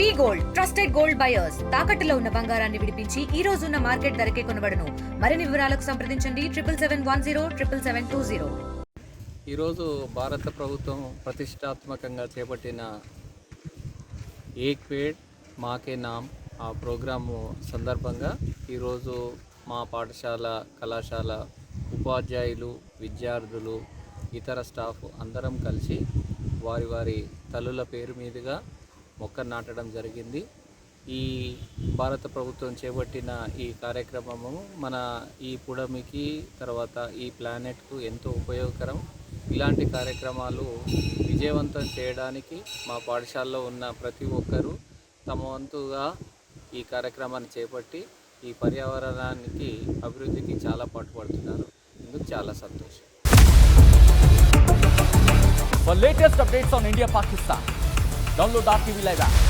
V gold trusted gold buyers. తాకట్టులో ఉన్న బంగారాన్ని విడిపించి ఈ రోజు ఉన్న మార్కెట్ ధరకే కొనబడను. మరిన్ని వివరాలకు సంప్రదించండి triple seven one zero triple seven two zero. ఈరోజు భారత ప్రభుత్వం ప్రతిష్టాత్మకంగా చేపట్టిన ఏక్ పేడ్ మాకే నామ్ ఆ ప్రోగ్రాము సందర్భంగా ఈరోజు మా పాఠశాల కళాశాల ఉపాధ్యాయులు విద్యార్థులు ఇతర స్టాఫ్ అందరం కలిసి వారి వారి తల్లుల పేరు మీదుగా మొక్క నాటడం జరిగింది. ఈ భారత ప్రభుత్వం చేపట్టిన ఈ కార్యక్రమము మన ఈ పుడమికి తర్వాత ఈ ప్లానెట్కు ఎంతో ఉపయోగకరం. ఇలాంటి కార్యక్రమాలు విజయవంతం చేయడానికి మా పాఠశాలలో ఉన్న ప్రతి ఒక్కరూ తమ వంతుగా ఈ కార్యక్రమాన్ని చేపట్టి ఈ పర్యావరణానికి అభివృద్ధికి చాలా పాటుపడుతున్నారు. ఇందుకు చాలా సంతోషం. For latest updates on India download आपकी भी लाइव आप